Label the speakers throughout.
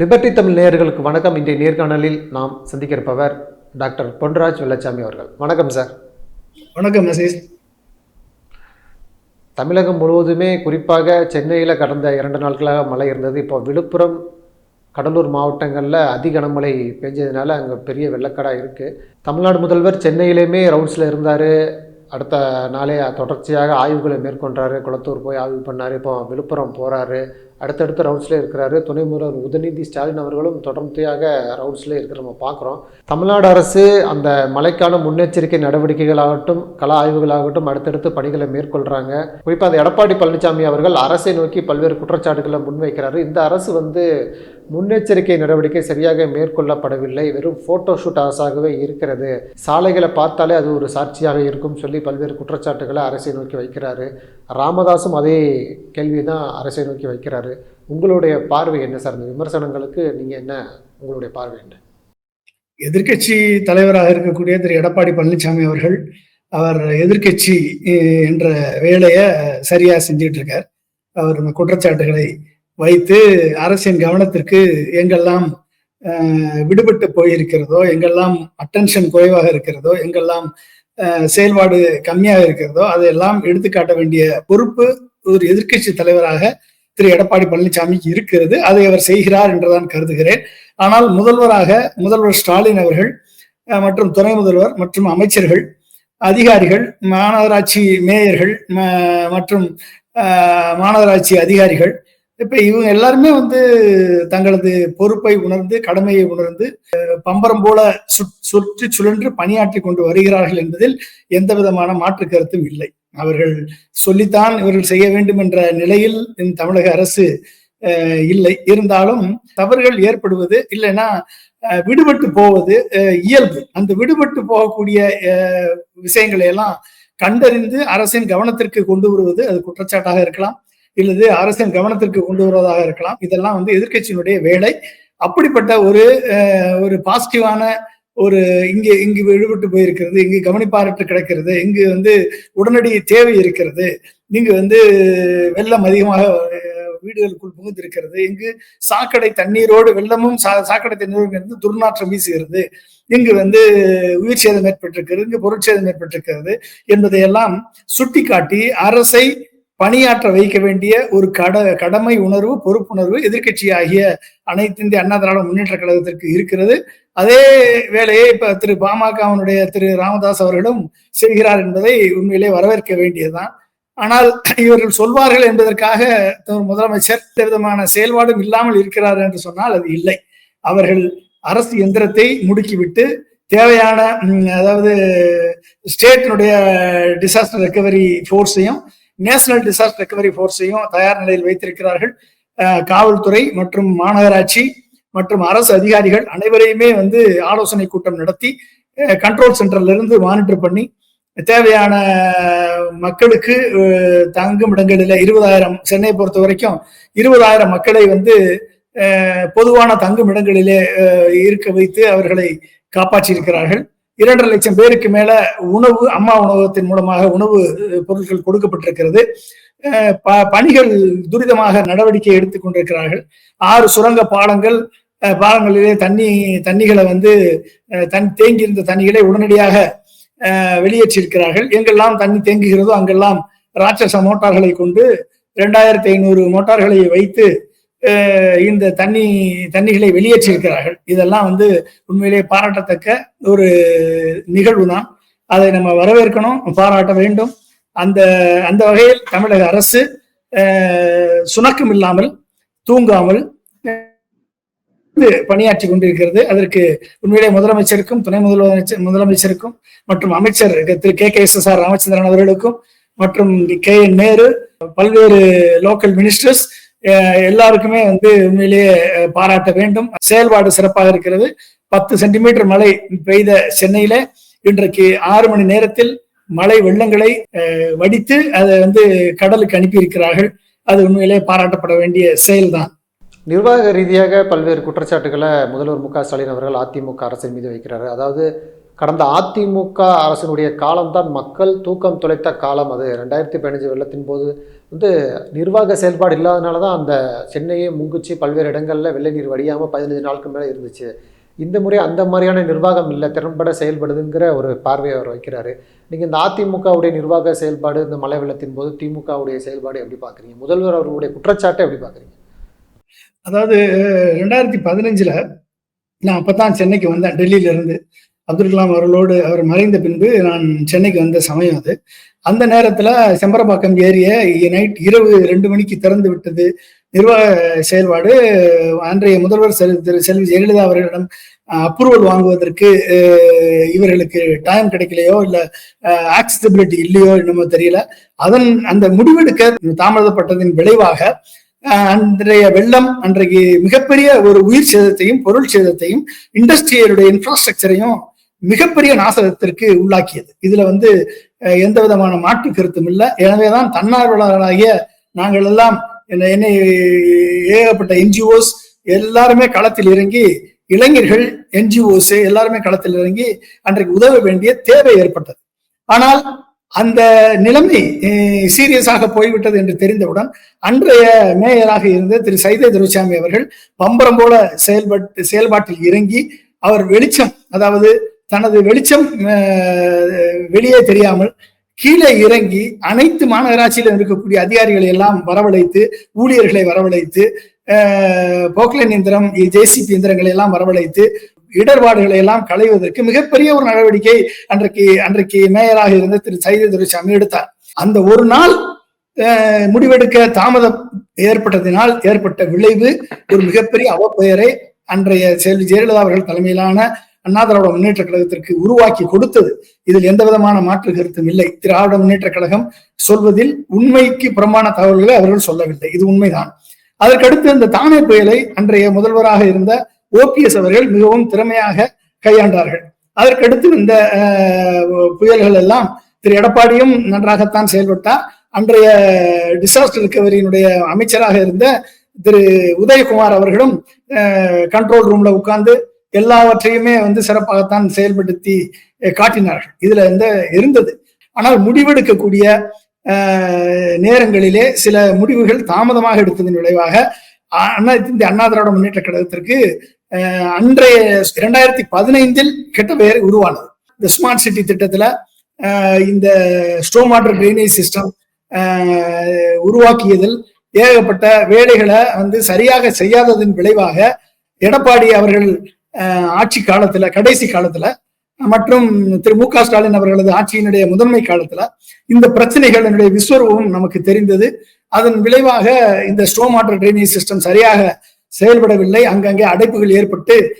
Speaker 1: Liberty Tamil நேயர்களுக்கு வணக்கம். இன்றைய நேர்காணலில் நாம் சந்திக்க இருப்பவர் டாக்டர் பொன்ராஜ் வெள்ளச்சாமி அவர்கள். வணக்கம் சார்.
Speaker 2: வணக்கம் நசீஸ்
Speaker 1: தமிழகம் முழுவதுமே குறிப்பாக சென்னையில் கடந்த இரண்டு நாட்களாக மழை இருந்தது. இப்போ விழுப்புரம் கடலூர் மாவட்டங்களில் அதி கனமழை பெஞ்சதுனால அங்கே பெரிய வெள்ளக்கடா இருக்குது தமிழ்நாடு முதல்வர் சென்னையிலேயுமே ரவுண்ட்ஸில் இருந்தார். அடுத்த நாளே தொடர்ச்சியாக ஆய்வுகளை மேற்கொண்டாரு. குளத்தூர் போய் ஆய்வு பண்ணார். இப்போ விழுப்புரம் போகிறாரு அடுத்தடுத்த ரவுண்ட்ஸ்லேயே இருக்கிறாரு. துணை முதல்வர் உதயநிதி ஸ்டாலின் அவர்களும் தொடர்ந்தையாக ரவுண்ட்ஸ்லேயே இருக்கிற நம்ம பார்க்குறோம். தமிழ்நாடு அரசு அந்த மழைக்கான முன்னெச்சரிக்கை நடவடிக்கைகளாகட்டும் கள ஆய்வுகளாகட்டும் அடுத்தடுத்து பணிகளை மேற்கொள்கிறாங்க குறிப்பாக அந்த எடப்பாடி பழனிசாமி அவர்கள் அரசை நோக்கி பல்வேறு குற்றச்சாட்டுகளை முன்வைக்கிறாரு. இந்த அரசு வந்து முன்னெச்சரிக்கை நடவடிக்கை சரியாக மேற்கொள்ளப்படவில்லை. வெறும் ஃபோட்டோ ஷூட் அரசாகவே இருக்கிறது. சாலைகளை பார்த்தாலே அது ஒரு சாட்சியாக இருக்கும் சொல்லி பல்வேறு குற்றச்சாட்டுகளை அரசை நோக்கி வைக்கிறாரு. ராமதாசும் அதே கேள்வி தான் அரசை நோக்கி வைக்கிறாரு. உங்களுடைய பார்வை என்ன சார்? இந்த விமர்சனங்களுக்கு நீங்கள் என்ன உங்களுடைய பார்வை என்ன?
Speaker 2: எதிர்க்கட்சி தலைவராக இருக்கக்கூடிய திரு. எடப்பாடி பழனிசாமி அவர்கள் அவர் எதிர்க்கட்சி என்ற வேலையை சரியா செஞ்சுட்டு இருக்கார். அவர் குற்றச்சாட்டுகளை வைத்து அரசின் கவனத்திற்கு எங்கெல்லாம் விடுபட்டு போயிருக்கிறதோ எங்கெல்லாம் அட்டென்ஷன் குறைவாக இருக்கிறதோ எங்கெல்லாம் செயல்பாடு கம்மியாக இருக்கிறதோ அதையெல்லாம் எடுத்துக்காட்ட வேண்டிய பொறுப்பு ஒரு எதிர்க்கட்சி தலைவராக திரு. எடப்பாடி பழனிசாமிக்கு இருக்கிறது. அதை அவர் செய்கிறார் என்றுதான் கருதுகிறேன். ஆனால் முதல்வராக முதல்வர் ஸ்டாலின் அவர்கள் மற்றும் துணை முதல்வர் மற்றும் அமைச்சர்கள் அதிகாரிகள் மாநகராட்சி மேயர்கள் ம- மற்றும் மாநகராட்சி அதிகாரிகள் இப்ப இவங்க எல்லாருமே வந்து தங்களது பொறுப்பை உணர்ந்து கடமையை உணர்ந்து பம்பரம் போல சுற்றி சுழன்று பணியாற்றி கொண்டு வருகிறார்கள் என்பதில் எந்த விதமான மாற்று கருத்தும் இல்லை. அவர்கள் சொல்லித்தான் இவர்கள் செய்ய வேண்டும் என்ற நிலையில் இந்த தமிழக அரசு இல்லை. இருந்தாலும் தவறுகள் ஏற்படுவது இல்லைன்னா விடுபட்டு போவது இயல்பு. அந்த விடுபட்டு போகக்கூடிய விஷயங்களை எல்லாம் கண்டறிந்து அரசின் கவனத்திற்கு கொண்டு வருவது அது குற்றச்சாட்டாக இருக்கலாம். இல்லது அரசின் கவனத்திற்கு கொண்டு வருவதாக இருக்கலாம். இதெல்லாம் வந்து எதிர்க்கட்சியினுடைய வேலை. அப்படிப்பட்ட ஒரு ஒரு பாசிட்டிவான ஒரு இங்கு இங்கு விடுபட்டு போயிருக்கிறது இங்கு கவனிப்பாரற்று கிடக்கிறது இங்கு வந்து உடனடி தேவை இருக்கிறது இங்கு வந்து வெள்ளம் அதிகமாக வீடுகளுக்குள் புகுந்திருக்கிறது இங்கு சாக்கடை தண்ணீரோடு வெள்ளமும் சா- சாக்கடை தண்ணீரோடு இருந்து துர்நாற்றம் வீசுகிறது இங்கு வந்து உயிர் சேதம் ஏற்பட்டிருக்கிறது இங்கு பொருட்சேதம் ஏற்பட்டிருக்கிறது என்பதையெல்லாம் சுட்டிக்காட்டி அரசை பணியாற்ற வைக்க வேண்டிய ஒரு கட கடமை உணர்வு பொறுப்புணர்வு எதிர்க்கட்சி ஆகிய அனைத்து இந்திய அண்ணா திராவிட முன்னேற்ற கழகத்திற்கு இருக்கிறது. அதே வேலையை இப்ப திரு பாமகவினுடைய திரு ராமதாஸ் அவர்களும் செய்கிறார் என்பதை உண்மையிலே வரவேற்க வேண்டியதுதான். ஆனால் இவர்கள் சொல்வார்கள் என்பதற்காக முதலமைச்சர் விதமான செயல்பாடும் இல்லாமல் இருக்கிறார் என்று சொன்னால் அது இல்லை. அவர்கள் அரசு எந்திரத்தை முடுக்கிவிட்டு தேவையான அதாவது ஸ்டேட்டினுடைய டிசாஸ்டர் ரெக்கவரி ஃபோர்ஸையும் நேஷனல் டிசாஸ்டர் ரெக்கவரி ஃபோர்ஸையும் தயார் நிலையில் வைத்திருக்கிறார்கள். காவல்துறை மற்றும் மாநகராட்சி மற்றும் அரசு அதிகாரிகள் அனைவரையுமே வந்து ஆலோசனை கூட்டம் நடத்தி கண்ட்ரோல் சென்டர்ல இருந்து மானிட்டர் பண்ணி தேவையான மக்களுக்கு தங்கும் இடங்களில் இருபதாயிரம் சென்னையை பொறுத்த வரைக்கும் இருபதாயிரம் மக்களை வந்து பொதுவான தங்கும் இடங்களிலே இருக்க வைத்து அவர்களை காப்பாற்றியிருக்கிறார்கள். இரண்டரை லட்சம் பேருக்கு மேல உணவு அம்மா உணவகத்தின் மூலமாக உணவு பொருட்கள் கொடுக்கப்பட்டிருக்கிறது. ப- பணிகள் துரிதமாக நடவடிக்கை எடுத்துக் கொண்டிருக்கிறார்கள். ஆறு சுரங்க பாலங்கள் பாலங்களிலே தண்ணி தண்ணிகளை வந்து தன் தேங்கியிருந்த தண்ணிகளை உடனடியாக வெளியேற்றியிருக்கிறார்கள். எங்கெல்லாம் தண்ணி தேங்குகிறதோ அங்கெல்லாம் ராட்சச மோட்டார்களை கொண்டு இரண்டாயிரத்தி ஐநூறு மோட்டார்களை வைத்து இந்த தண்ணி தண்ணிகளை வெளியேற்றியிருக்கிறார்கள். இதெல்லாம் வந்து உண்மையிலேயே பாராட்டத்தக்க ஒரு நிகழ்வு தான். அதை நம்ம வரவேற்கணும் பாராட்ட வேண்டும். அந்த அந்த வகையில் தமிழக அரசு சுணக்கம் இல்லாமல் தூங்காமல் பணியாற்றி கொண்டிருக்கிறது. அதற்கு உண்மையிலே முதலமைச்சருக்கும் துணை முதலமைச்சர் முதலமைச்சருக்கும் மற்றும் அமைச்சர் திரு K. K. S. S. R. Ramachandran அவர்களுக்கும் மற்றும் கே. என். நேரு பல்வேறு லோக்கல் மினிஸ்டர்ஸ் எல்லாருக்குமே வந்து உண்மையிலேயே பாராட்ட வேண்டும். செயல்பாடு சிறப்பாக இருக்கிறது. பத்து சென்டிமீட்டர் மழை பெய்த சென்னையில இன்றைக்கு ஆறு மணி நேரத்தில் மழை வெள்ளங்களை வடித்து அதை வந்து கடலுக்கு அனுப்பியிருக்கிறார்கள். அது உண்மையிலே பாராட்டப்பட வேண்டிய செயல்தான்.
Speaker 1: நிர்வாக ரீதியாக பல்வேறு குற்றச்சாட்டுகளை முதல்வர் மு க ஸ்டாலின் அவர்கள் அதிமுக அரசின் மீது வைக்கிறார். அதாவது கடந்த அதிமுக அரசினுடைய காலம்தான் மக்கள் தூக்கம் துளைத்த காலம் அது. ரெண்டாயிரத்தி பதினஞ்சு வெள்ளத்தின் போது வந்து நிர்வாக செயல்பாடு இல்லாதனால தான் அந்த சென்னையை முங்குச்சு பல்வேறு இடங்களில் வெள்ளை நீர் வடியாமல் பதினஞ்சு நாளுக்கு மேலே இருந்துச்சு. இந்த முறை அந்த மாதிரியான நிர்வாகம் இல்லை திறன்பட செயல்படுதுங்கிற ஒரு பார்வையை அவர் வைக்கிறாரு. நீங்கள் இந்த அதிமுகவுடைய நிர்வாக செயல்பாடு இந்த மழை வெள்ளத்தின் போது திமுகவுடைய செயல்பாடு எப்படி பார்க்குறீங்க முதல்வர் அவர்களுடைய குற்றச்சாட்டை எப்படி பார்க்குறீங்க
Speaker 2: அதாவது ரெண்டாயிரத்தி பதினஞ்சில் நான் அப்போ தான் சென்னைக்கு வந்தேன் டெல்லியிலேருந்து. அப்துல் கலாம் அவர்களோடு அவர் மறைந்த பின்பு நான் சென்னைக்கு வந்த சமயம் அது. அந்த நேரத்துல செம்பரப்பாக்கம் ஏரிய நைட் இரவு ரெண்டு மணிக்கு திறந்து விட்டது. நிர்வாக செயல்பாடு அன்றைய முதல்வர் செல் திரு செல்வி ஜெயலலிதா அவர்களிடம் அப்ரூவல் வாங்குவதற்கு இவர்களுக்கு டைம் கிடைக்கலையோ இல்ல ஆக்சசிபிலிட்டி இல்லையோ என்னமோ தெரியல. அதன் அந்த முடிவெடுக்க தாமதப்பட்டதின் விளைவாக அன்றைய வெள்ளம் அன்றைக்கு மிகப்பெரிய ஒரு உயிர் சேதத்தையும் பொருள் சேதத்தையும் இண்டஸ்ட்ரியலுடைய இன்ஃப்ராஸ்ட்ரக்சரையும் மிகப்பெரிய நாசகத்திற்கு உள்ளாக்கியது. இதுல வந்து அஹ், எந்த விதமான மாற்று கருத்தும் இல்லை. எனவேதான் தன்னார்வலர்களாகிய நாங்கள் எல்லாம் என்ன- என்னை ஏகப்பட்ட என்ஜிஓஸ் எல்லாருமே களத்தில் இறங்கி இளைஞர்கள் என்ஜிஓஸ் எல்லாருமே களத்தில் இறங்கி அன்றைக்கு உதவ வேண்டிய தேவை ஏற்பட்டது. ஆனால் அந்த நிலைமை சீரியஸாக போய்விட்டது என்று தெரிந்தவுடன் அன்றைய மேயராக இருந்த திரு சைதை துரைசாமி அவர்கள் பம்பரம் போல செயல்பட்டு செயல்பாட்டில் இறங்கி அவர் வெளிச்சம் அதாவது தனது வெளிச்சம் வெளியே தெரியாமல் கீழே இறங்கி அனைத்து மாநகராட்சியிலும் இருக்கக்கூடிய அதிகாரிகளை எல்லாம் வரவழைத்து ஊழியர்களை வரவழைத்து அஹ், போக்லைன் இயந்திரம் ஜேசிபி இயந்திரங்களை எல்லாம் வரவழைத்து இடர்பாடுகளை எல்லாம் களைவதற்கு மிகப்பெரிய ஒரு நடவடிக்கை அன்றைக்கு அன்றைக்கு மேயராக இருந்த திரு சைதை துரைசாமி எடுத்தார். அந்த ஒரு நாள் முடிவெடுக்க தாமதம் ஏற்பட்டதினால் ஏற்பட்ட விளைவு ஒரு மிகப்பெரிய அவப்பெயரை அன்றைய செல்வி ஜெயலலிதா அவர்கள் தலைமையிலான அண்ணா திராவிட முன்னேற்ற கழகத்திற்கு உருவாக்கி கொடுத்தது. இதில் எந்த விதமான மாற்று கருத்தும் இல்லை. திராவிட முன்னேற்ற கழகம் சொல்வதில் உண்மைக்கு புறம்பான தகவல்களை அவர்கள் சொல்லவில்லை. இது உண்மைதான். அதற்கடுத்து இந்த தானே புயலை அன்றைய முதல்வராக இருந்த ஓபிஎஸ் அவர்கள் மிகவும் திறமையாக கையாண்டார்கள். அதற்கடுத்து இந்த புயல்கள் எல்லாம் திரு எடப்பாடியும் நன்றாகத்தான் செயல்பட்டார். அன்றைய டிசாஸ்டர் ரிகவரியினுடைய அமைச்சராக இருந்த திரு உதயகுமார் அவர்களும் கண்ட்ரோல் ரூம்ல உட்கார்ந்து எல்லாவற்றையுமே வந்து சிறப்பாகத்தான் செயல்படுத்தி காட்டினார்கள். இதுல இந்த இருந்தது. ஆனால் முடிவெடுக்கக்கூடிய நேரங்களிலே சில முடிவுகள் தாமதமாக எடுத்ததன் விளைவாக அண்ணா இந்த அண்ணா திராவிட முன்னேற்ற கழகத்திற்கு அன்றைய இரண்டாயிரத்தி பதினைந்தில் கெட்ட பெயர் உருவானது. இந்த ஸ்மார்ட் சிட்டி திட்டத்துல இந்த ஸ்டோம் வாட்டர் ட்ரைனேஜ் சிஸ்டம் உருவாக்கியதில் ஏகப்பட்ட வேலைகளை வந்து சரியாக செய்யாததன் விளைவாக எடப்பாடி அவர்கள் ஆட்சி காலத்துல கடைசி காலத்துல மற்றும் திரு மு க ஸ்டாலின் அவர்களது ஆட்சியினுடைய முதன்மை காலத்துல இந்த பிரச்சனைகளினுடைய விஸ்வரூபம் நமக்கு தெரிந்தது. அதன் விளைவாக இந்த ஸ்டோம் வாட்டர் ட்ரைனேஜ் சிஸ்டம் சரியாக செயல்படவில்லை. அங்கங்கே அடைப்புகள் ஏற்பட்டு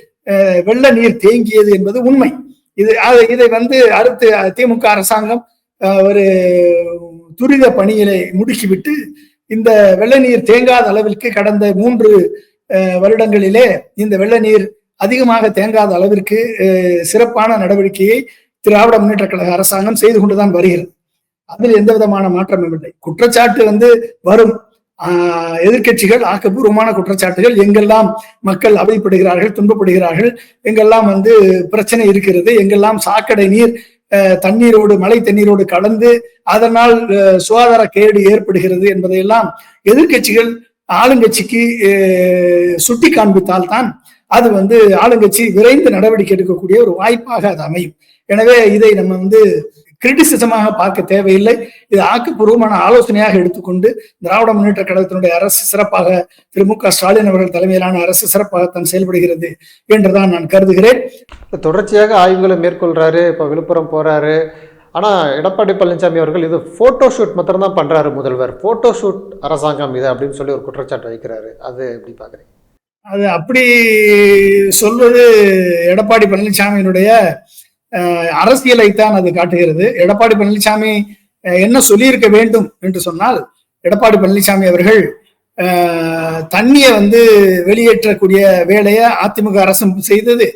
Speaker 2: வெள்ள நீர் தேங்கியது என்பது உண்மை. இது அது- இதை வந்து அடுத்து திமுக அரசாங்கம் ஒரு துரித பணிகளை முடுக்கிவிட்டு இந்த வெள்ள நீர் தேங்காத அளவிற்கு கடந்த மூன்று வருடங்களிலே இந்த வெள்ள நீர் அதிகமாக தேங்காத அளவிற்கு சிறப்பான நடவடிக்கையை திராவிட முன்னேற்ற கழக அரசாங்கம் செய்து கொண்டுதான் வருகிறது. அதில் எந்த விதமான மாற்றமும் இல்லை. குற்றச்சாட்டு வந்து வரும். ஆஹ் எதிர்க்கட்சிகள் ஆக்கப்பூர்வமான குற்றச்சாட்டுகள். எங்கெல்லாம் மக்கள் அவதிப்படுகிறார்கள் துன்பப்படுகிறார்கள் எங்கெல்லாம் வந்து பிரச்சனை இருக்கிறது எங்கெல்லாம் சாக்கடை நீர் தண்ணீரோடு மழை தண்ணீரோடு கலந்து அதனால் சுகாதார கேடு ஏற்படுகிறது என்பதையெல்லாம் எதிர்க்கட்சிகள் ஆளுங்கட்சிக்கு சுட்டி காண்பித்தால் தான் அது வந்து ஆளுங்கட்சி விரைந்து நடவடிக்கை எடுக்கக்கூடிய ஒரு வாய்ப்பாக அது அமையும். எனவே இதை நம்ம வந்து கிரிட்டிசிசமாக பார்க்க தேவையில்லை. இது ஆக்கப்பூர்வமான ஆலோசனையாக எடுத்துக்கொண்டு திராவிட முன்னேற்ற கழகத்தினுடைய அரசு சிறப்பாக திரு மு க ஸ்டாலின் அவர்கள் தலைமையிலான அரசு சிறப்பாகத்தான் செயல்படுகிறது என்றுதான் நான் கருதுகிறேன்.
Speaker 1: தொடர்ச்சியாக ஆய்வுகளை மேற்கொள்றாரு இப்போ விழுப்புரம் போறாரு. ஆனால் எடப்பாடி பழனிசாமி அவர்கள் இது ஃபோட்டோ ஷூட் மாத்திரம்தான் பண்ணுறாரு முதல்வர். ஃபோட்டோ ஷூட் அரசாங்கம் இது அப்படின்னு சொல்லி ஒரு குற்றச்சாட்டு வைக்கிறாரு. அது எப்படி பார்க்குறீங்க
Speaker 2: அது அப்படி சொல்வது எடப்பாடி பழனிசாமியினுடைய அரசியலைத்தான் அது காட்டுகிறது. எடப்பாடி பழனிசாமி என்ன சொல்லியிருக்க வேண்டும் என்று சொன்னால் எடப்பாடி பழனிசாமி அவர்கள் தண்ணியை வந்து வெளியேற்றக்கூடிய வேலையை அதிமுக அரசும் செய்தது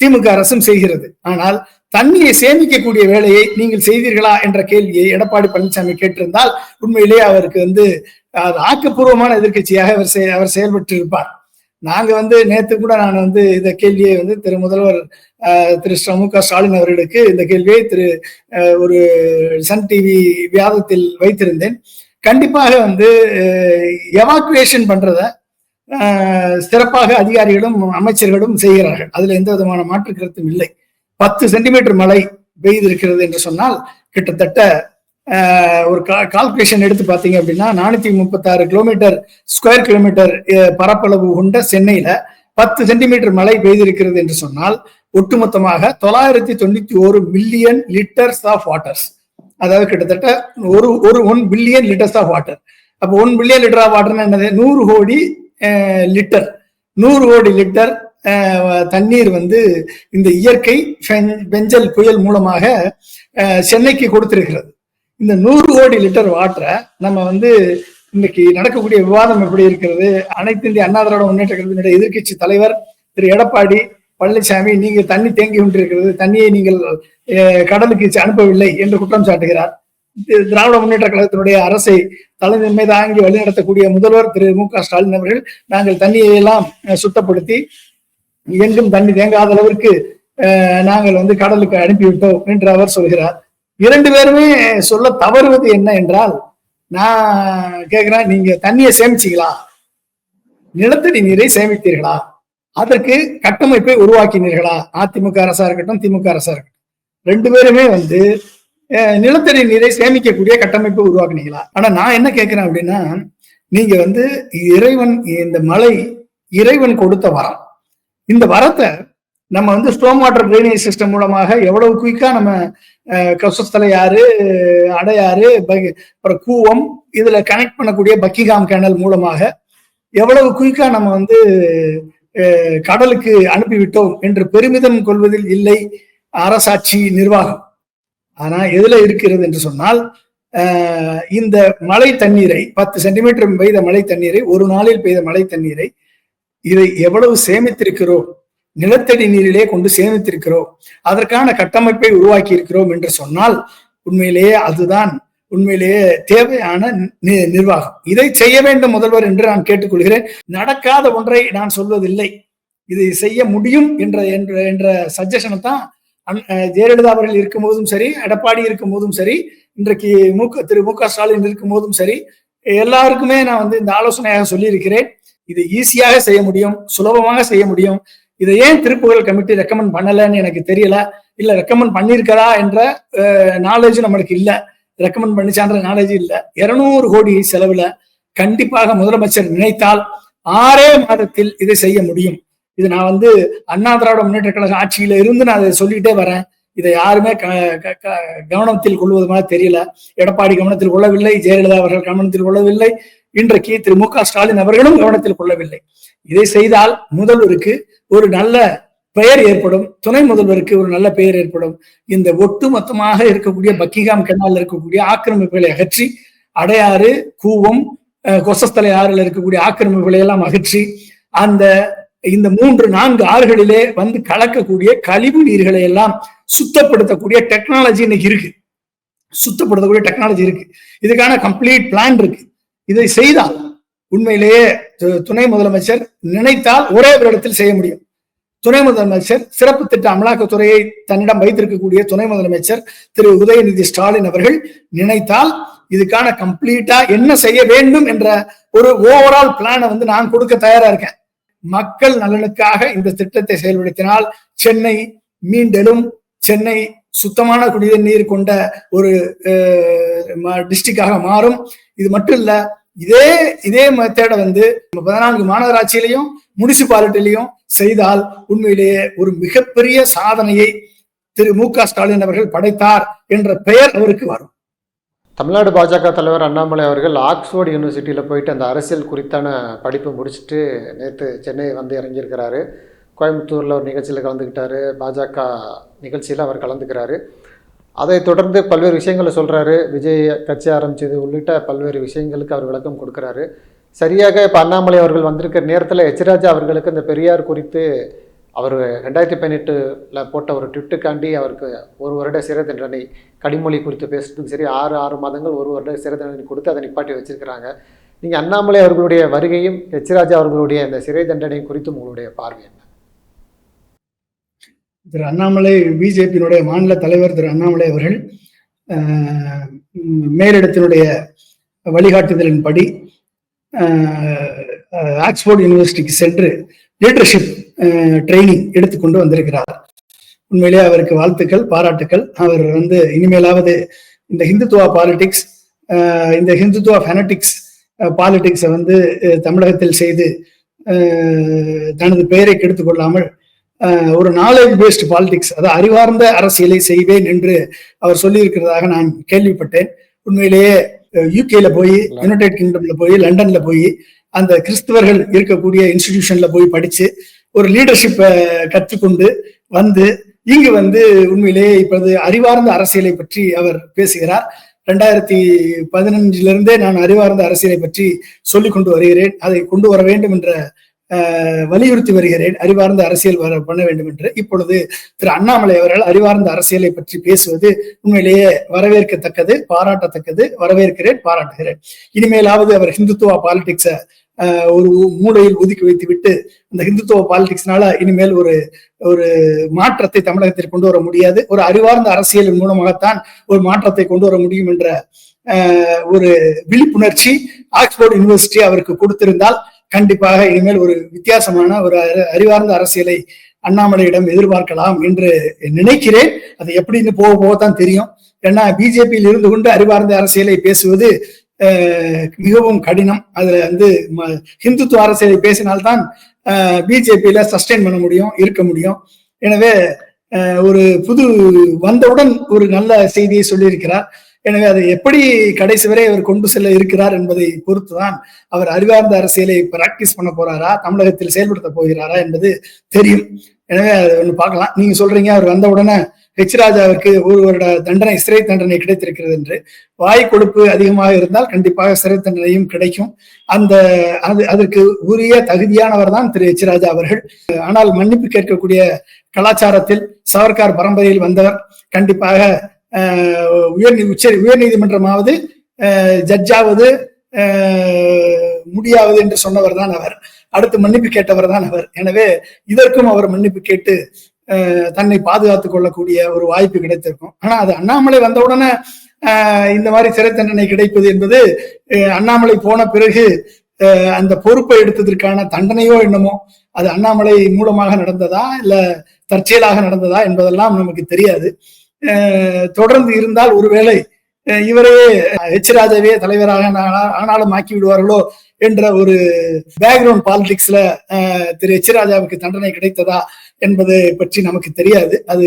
Speaker 2: திமுக அரசும் செய்கிறது. ஆனால் தண்ணியை சேமிக்கக்கூடிய வேலையை நீங்கள் செய்தீர்களா என்ற கேள்வியை எடப்பாடி பழனிசாமி கேட்டிருந்தால் உண்மையிலேயே அவருக்கு வந்து ஆக்கப்பூர்வமான எதிர்க்கட்சியாக அவர் அவர் செயல்பட்டு இருப்பார் நாங்க வந்து நேத்து கூட நான் வந்து இந்த கேள்வியை வந்து திரு முதல்வர் திரு மு க ஸ்டாலின் அவர்களுக்கு இந்த கேள்வியை திரு ஒரு சன் டிவி வியாதத்தில் வைத்திருந்தேன். கண்டிப்பாக வந்து எவாக்குவேஷன் பண்றத சிறப்பாக அதிகாரிகளும் அமைச்சர்களும் செய்கிறார்கள். அதுல எந்த விதமான மாற்று கருத்தும் இல்லை. பத்து சென்டிமீட்டர் மழை பெய்திருக்கிறது என்று சொன்னால் கிட்டத்தட்ட ஒரு கால்குலேஷன் எடுத்து பார்த்தீங்க அப்படின்னா நானூத்தி முப்பத்தாறு கிலோமீட்டர் ஸ்கொயர் கிலோமீட்டர் பரப்பளவு கொண்ட சென்னையில பத்து சென்டிமீட்டர் மழை பெய்திருக்கிறது என்று சொன்னால் ஒட்டுமொத்தமாக தொள்ளாயிரத்தி தொண்ணூத்தி ஒரு மில்லியன் லிட்டர்ஸ் ஆஃப் வாட்டர்ஸ் அதாவது கிட்டத்தட்ட ஒரு ஒரு one billion litres of water அப்போ ஒன் பில்லியன் லிட்டர் ஆஃப் வாட்டர்னா என்னது? நூறு கோடி லிட்டர் நூறு கோடி லிட்டர் தண்ணீர் வந்து இந்த இயற்கை பெஞ்- பெஞ்சல் புயல் மூலமாக சென்னைக்கு கொடுத்திருக்கிறது. இந்த நூறு கோடி லிட்டர் வாட்டரை நம்ம வந்து இன்னைக்கு நடக்கக்கூடிய விவாதம் எப்படி இருக்கிறது? அனைத்து இந்திய அண்ணா திராவிட முன்னேற்ற கழகத்தினுடைய எதிர்க்கட்சி தலைவர் திரு எடப்பாடி பழனிசாமி நீங்க தண்ணி தேங்கி கொண்டிருக்கிறது தண்ணியை நீங்கள் அஹ், கடலுக்கு அனுப்பவில்லை என்று குற்றம் சாட்டுகிறார். தி- திராவிட முன்னேற்ற கழகத்தினுடைய அரசை தலைமை தாங்கி வழிநடத்தக்கூடிய முதல்வர் திரு மு க ஸ்டாலின் அவர்கள் நாங்கள் தண்ணியை எல்லாம் அஹ், சுத்தப்படுத்தி எங்கும் தண்ணி தேங்காத அளவிற்கு நாங்கள் வந்து கடலுக்கு அனுப்பிவிட்டோம் என்று அவர் சொல்கிறார். இரண்டு பேருமே சொல்ல தவறுவது என்ன என்றால் நான் கேக்குறேன் நீங்க தண்ணியை சேமிச்சீங்களா? நிலத்தடி நீரை சேமித்தீர்களா? அதற்கு கட்டமைப்பை உருவாக்கினீர்களா? அதிமுக அரசா இருக்கட்டும் திமுக அரசா இருக்கட்டும். ரெண்டு பேருமே வந்து நிலத்தடி நீரை சேமிக்கக்கூடிய கட்டமைப்பை உருவாக்குனீங்களா? ஆனா நான் என்ன கேட்கிறேன் அப்படின்னா நீங்க வந்து இறைவன் இந்த மலை இறைவன் கொடுத்த வரம். இந்த வரத்தை நம்ம வந்து ஸ்டோம் வாட்டர் ட்ரைனேஜ் சிஸ்டம் மூலமாக எவ்வளவு குயிக்கா நம்ம கசஸ்தலை ஆறு அடையாறு பகி- அப்புறம் கூவம் இதுல கனெக்ட் பண்ணக்கூடிய பக்கிகாம் கேனல் மூலமாக எவ்வளவு குயிக்கா நம்ம வந்து கடலுக்கு அனுப்பிவிட்டோம் என்று பெருமிதம் கொள்வதில் இல்லை அரசாட்சி நிர்வாகம். ஆனா எதுல இருக்கிறது என்று சொன்னால் இந்த மழை தண்ணீரை பத்து சென்டிமீட்டர் பெய்த மழை தண்ணீரை ஒரு நாளில் பெய்த மழை தண்ணீரை இதை எவ்வளவு சேமித்திருக்கிறோம்? நிலத்தடி நீரிலே கொண்டு சேமித்திருக்கிறோம். அதற்கான கட்டமைப்பை உருவாக்கி இருக்கிறோம் என்று சொன்னால் உண்மையிலேயே அதுதான் உண்மையிலேயே தேவையான நி- நிர்வாகம். இதை செய்ய வேண்டும் முதல்வர் என்று நான் கேட்டுக்கொள்கிறேன். நடக்காத ஒன்றை நான் சொல்வதில்லை. இதை செய்ய முடியும் என்ற என்ற என்ற சஜஷனை தான் ஜெயலலிதா அவர்கள் இருக்கும் போதும் சரி எடப்பாடி இருக்கும் போதும் சரி இன்றைக்கு மு க திரு மு க ஸ்டாலின் இருக்கும் போதும் சரி எல்லாருக்குமே நான் வந்து இந்த ஆலோசனையாக சொல்லியிருக்கிறேன். இது ஈஸியாக செய்ய முடியும் சுலபமாக செய்ய முடியும். இதை ஏன் திருப்புகழ் கமிட்டி ரெக்கமெண்ட் பண்ணலன்னு எனக்கு தெரியல. இல்ல ரெக்கமெண்ட் பண்ணியிருக்கிறா என்ற நாலேஜ் நம்மளுக்கு இல்ல. ரெக்கமெண்ட் பண்ணிச்சான்ற நாலேஜ் இல்ல. இருநூறு கோடி செலவுல கண்டிப்பாக முதலமைச்சர் நினைத்தால் ஆறே மாதத்தில் இதை செய்ய முடியும். இது நான் வந்து அண்ணா திராவிட முன்னேற்ற கழக ஆட்சியில இருந்து நான் அதை சொல்லிட்டே வரேன். இதை யாருமே க- க- க- கவனத்தில் கொள்வது மாதிரி தெரியல. எடப்பாடி கவனத்தில் கொள்ளவில்லை ஜெயலலிதா அவர்கள் கவனத்தில் கொள்ளவில்லை இன்றைக்கு திரு மு க ஸ்டாலின் அவர்களும் கவனத்தில் கொள்ளவில்லை. இதை செய்தால் முதல்வருக்கு ஒரு நல்ல பெயர் ஏற்படும் துணை முதல்வருக்கு ஒரு நல்ல பெயர் ஏற்படும். இந்த ஒட்டு மொத்தமாக இருக்கக்கூடிய பக்கிகாம் கெனால் இருக்கக்கூடிய ஆக்கிரமிப்புகளை அகற்றி அடையாறு கூவம் கொசஸ்தலை ஆறுல இருக்கக்கூடிய ஆக்கிரமிப்புகளை எல்லாம் அகற்றி அந்த இந்த மூன்று நான்கு ஆறுகளிலே வந்து கலக்கக்கூடிய கழிவு நீர்களை எல்லாம் சுத்தப்படுத்தக்கூடிய டெக்னாலஜி இன்னைக்கு இருக்கு. சுத்தப்படுத்தக்கூடிய டெக்னாலஜி இருக்கு. இதுக்கான கம்ப்ளீட் பிளான் இருக்கு. இதை செய்தால் உண்மையிலேயே துணை முதலமைச்சர் நினைத்தால் ஒரே ஒரு இடத்தில் செய்ய முடியும். துணை முதலமைச்சர் சிறப்பு திட்ட அமலாக்கத்துறையை தன்னிடம் வைத்திருக்கக்கூடிய துணை முதலமைச்சர் திரு. உதயநிதி ஸ்டாலின் அவர்கள் நினைத்தால் இதுக்கான கம்ப்ளீட்டா என்ன செய்ய வேண்டும் என்ற ஒரு ஓவரால் பிளானை வந்து நான் கொடுக்க தயாரா இருக்கேன். மக்கள் நலனுக்காக இந்த திட்டத்தை செயல்படுத்தினால் சென்னை மீண்டெழும் சென்னை சுத்தமான குடிநீர் கொண்ட ஒரு டிஸ்ட்ரிக்டாக மாறும். இது மட்டும் இல்லை இதே இதே மெத்தேடை வந்து நம்ம பதினான்கு மாநகராட்சியிலையும் முனிசிபாலிட்டிலையும் செய்தால் உண்மையிலேயே ஒரு மிகப்பெரிய சாதனையை திரு மு க ஸ்டாலின் அவர்கள் படைத்தார் என்ற பெயர் அவருக்கு வரும்.
Speaker 1: தமிழ்நாடு பாஜக தலைவர் அண்ணாமலை அவர்கள் ஆக்ஸ்ஃபோர்டு யூனிவர்சிட்டியில் போயிட்டு அந்த அரசியல் குறித்தான படிப்பு முடிச்சுட்டு நேற்று சென்னை வந்து இறங்கியிருக்கிறாரு. கோயம்புத்தூரில் ஒரு நிகழ்ச்சியில் கலந்துக்கிட்டாரு. பாஜக நிகழ்ச்சியில் அவர் கலந்துக்கிறாரு. அதைத் தொடர்ந்து பல்வேறு விஷயங்களை சொல்கிறாரு விஜய் கட்சி ஆரம்பிச்சது உள்ளிட்ட பல்வேறு விஷயங்களுக்கு அவர் விளக்கம் கொடுக்குறாரு. சரியாக இப்போ அண்ணாமலை அவர்கள் வந்திருக்கிற நேரத்தில் எச்ராஜா அவர்களுக்கு இந்த பெரியார் குறித்து அவர் ரெண்டாயிரத்தி பதினெட்டில் போட்ட ஒரு ட்விட்டுக்காண்டி அவருக்கு ஒரு வருட சிறை தண்டனை கனிமொழி குறித்து பேசுறதுக்கு சரி ஆறு ஆறு மாதங்கள் ஒரு வருட சிறை தண்டனை கொடுத்து அதை நிப்பாட்டி வச்சுருக்கிறாங்க. நீங்கள் அண்ணாமலை அவர்களுடைய வருகையும் எச்ராஜா அவர்களுடைய அந்த சிறை தண்டனை குறித்து உங்களுடைய பார்வை
Speaker 2: திரு அண்ணாமலை பிஜேபியினுடைய மாநில தலைவர் திரு அண்ணாமலை அவர்கள் மேலிடத்தினுடைய வழிகாட்டுதலின்படி ஆக்ஸ்போர்ட் யூனிவர்சிட்டிக்கு சென்று லீடர்ஷிப் ட்ரைனிங் எடுத்துக்கொண்டு வந்திருக்கிறார். உண்மையிலே அவருக்கு வாழ்த்துக்கள் பாராட்டுக்கள். அவர் வந்து இனிமேலாவது இந்த ஹிந்துத்துவா பாலிடிக்ஸ் இந்த ஹிந்துத்துவா ஃபெனட்டிக்ஸ் பாலிடிக்ஸை வந்து தமிழகத்தில் செய்து தனது பெயரை கெடுத்துக் கொள்ளாமல் ஒரு நாலேஜ் பேஸ்ட் பாலிடிக்ஸ் அதாவது அறிவார்ந்த அரசியலை செய்வேன் என்று அவர் சொல்லியிருக்கிறதாக நான் கேள்விப்பட்டேன். உண்மையிலேயே யூகேல போய் யுனைடெட் கிங்டம்ல போய் லண்டன்ல போய் அந்த கிறிஸ்தவர்கள் இருக்கக்கூடிய இன்ஸ்டிடியூஷன்ல போய் படிச்சு ஒரு லீடர்ஷிப்பை கற்றுக்கொண்டு வந்து இங்கு வந்து உண்மையிலேயே இப்பொழுது அறிவார்ந்த அரசியலை பற்றி அவர் பேசுகிறார். ரெண்டாயிரத்தி பதினஞ்சிலிருந்தே நான் அறிவார்ந்த அரசியலை பற்றி சொல்லிக் கொண்டு வருகிறேன். அதை கொண்டு வர வேண்டும் என்ற வலியுறுத்தி வருகிறேன். அறிவார்ந்த அரசியல் வர பண்ண வேண்டும் என்று. இப்பொழுது திரு அண்ணாமலை அவர்கள் அறிவார்ந்த அரசியலை பற்றி பேசுவது உண்மையிலேயே வரவேற்கத்தக்கது பாராட்டத்தக்கது. வரவேற்கிறேன் பாராட்டுகிறேன். இனிமேலாவது அவர் ஹிந்துத்துவா பாலிடிக்ஸ ஒரு மூளையில் ஒதுக்கி வைத்து விட்டு அந்த ஹிந்துத்துவ பாலிடிக்ஸ்னால இனிமேல் ஒரு ஒரு மாற்றத்தை தமிழகத்தில் கொண்டு வர முடியாது. ஒரு அறிவார்ந்த அரசியலின் மூலமாகத்தான் ஒரு மாற்றத்தை கொண்டு வர முடியும் என்ற ஒரு விழிப்புணர்ச்சி ஆக்ஸ்போர்ட் யூனிவர்சிட்டி அவருக்கு கொடுத்திருந்தால் கண்டிப்பாக இனிமேல் ஒரு வித்தியாசமான ஒரு அறிவார்ந்த அரசியலை அண்ணாமலையிடம் எதிர்பார்க்கலாம் என்று நினைக்கிறேன். அது எப்படின்னு போக போகத்தான் தெரியும். ஏன்னா பிஜேபியில் இருந்து கொண்டு அறிவார்ந்த அரசியலை பேசுவது மிகவும் கடினம். அதுல வந்து ம- ஹிந்துத்துவ அரசியலை பேசினால்தான் பிஜேபியில சஸ்டெயின் பண்ண முடியும் இருக்க முடியும். எனவே ஒரு புது வந்தவுடன் ஒரு நல்ல செய்தியை சொல்லியிருக்கிறார். எனவே அதை எப்படி கடைசி வரை அவர் கொண்டு செல்ல இருக்கிறார் என்பதை பொறுத்துதான் அவர் அறிவார்ந்த அரசியலை பிராக்டிஸ் பண்ண போறாரா தமிழகத்தில் செயல்படுத்த போகிறாரா என்பது தெரியும். எனவே அது ஒன்று பார்க்கலாம். நீங்க சொல்றீங்க அவர் வந்த உடனே ஹெச் ராஜாவிற்கு ஒரு வருட தண்டனை சிறை தண்டனை கிடைத்திருக்கிறது என்று. வாய் கொழுப்பு அதிகமாக இருந்தால் கண்டிப்பாக சிறை தண்டனையும் கிடைக்கும். அந்த அது அதற்கு உரிய தகுதியானவர் தான் திரு ஹெச் ராஜா அவர்கள். ஆனால் மன்னிப்பு கேட்கக்கூடிய கலாச்சாரத்தில் சவர்கார் பரம்பரையில் வந்தவர். கண்டிப்பாக உயர் உச்ச உயர் நீதிமன்றமாவது ஜட்ஜாவது முடியாவது என்று சொன்னவர் தான் அவர். அடுத்து மன்னிப்பு கேட்டவர் தான் அவர். எனவே இதற்கும் அவர் மன்னிப்பு கேட்டு தன்னை பாதுகாத்துக் கொள்ளக்கூடிய ஒரு வாய்ப்பு கிடைத்திருக்கும். ஆனா அது அண்ணாமலை வந்தவுடனே இந்த மாதிரி சிறை தண்டனை கிடைப்பது என்பது அண்ணாமலை போன பிறகு அந்த பொறுப்பை எடுத்ததற்கான தண்டனையோ என்னமோ அது அண்ணாமலை மூலமாக நடந்ததா இல்ல தற்செயலாக நடந்ததா என்பதெல்லாம் நமக்கு தெரியாது. தொடர்ந்து இருந்தால் ஒருவேளை இவரே எச் ராஜாவே தலைவராக ஆனாலும் ஆக்கி விடுவார்களோ என்ற ஒரு பேக்ரவுண்ட் பாலிடிக்ஸ்ல திரு எச் ராஜாவுக்கு தண்டனை கிடைத்ததா என்பதை பற்றி நமக்கு தெரியாது. அது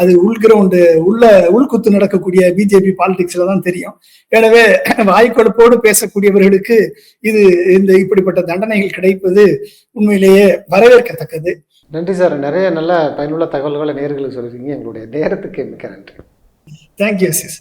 Speaker 2: அது உள்கிரவுண்டு உள்ள உள்குத்து நடக்கக்கூடிய பிஜேபி பாலிடிக்ஸ்ல தான் தெரியும். எனவே வாய்க்கொடுப்போடு பேசக்கூடியவர்களுக்கு இது இந்த இப்படிப்பட்ட தண்டனைகள் கிடைப்பது உண்மையிலேயே வரவேற்கத்தக்கது.
Speaker 1: நன்றி சார். நிறைய நல்ல பயனுள்ள தகவல்களை நேர்களுக்கு சொல்லியிருக்கீங்க. எங்களுடைய நேரத்துக்கு மிக்க நன்றி.
Speaker 2: Thank you sis